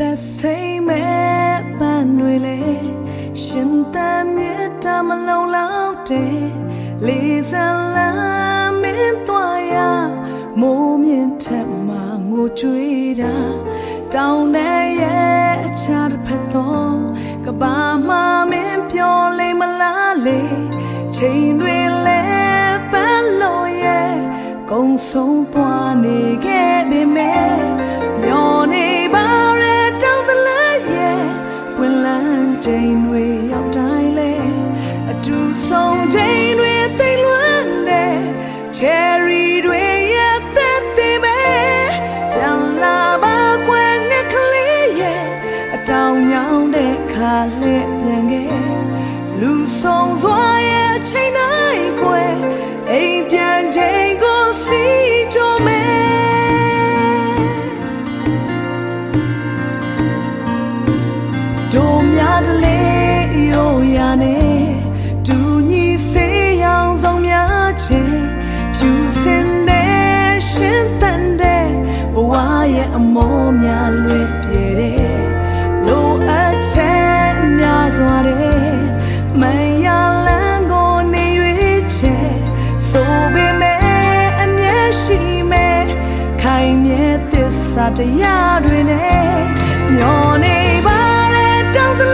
သက်စိမ်မဲ့ပန်းတွေလေရှင်သန်မြတ်တမလုံးလောက်တဲ့လေးစားလမ်းမင်းသွားရမိုးမြင့်ထက်မှငိုကြွေးတာတောင်းတဲ့ရဲ့အခြားတစ်ဖက်တော့ကဘာမှမင်းပြောလိမ့်မလားလေချိန်တွေလဲပန်းလို့ရဲ့ကုံဆုံးသွားနေခဲ့ ချိန်တွေရောက်တိုင်းလဲအတူဆုံးချိန်တွေသိမ့်လွန်းတဲ့ cherry တွေရဲ့သက်သေးပဲပြန်လာပါကွယ်ငက်ကလေးရဲ့အတောင်ညောင်းတဲ့ခါလဲပြန်ခဲ့လူဆုံးစွာရဲ့အချိန်တိုင်းကွယ်အိမ်ပြန်ချိ တလေးရိုးရာနဲ့ဒူညီစေရောင်ဆုံးများခြင်းဖြူစင်တဲ့ရှင်တန်တဲ့ဘဝရဲ့အမောများလွယ်ပြေတဲ့လိုအပ်ချက်များစွာတဲ့မန်ရလန်းကိုနေ၍ချက်ဆိုပေမဲ့အမျက်ရှိမဲ့ခိုင်မြဲသစ္စာတရားတွေနဲ့ Your neighbor down the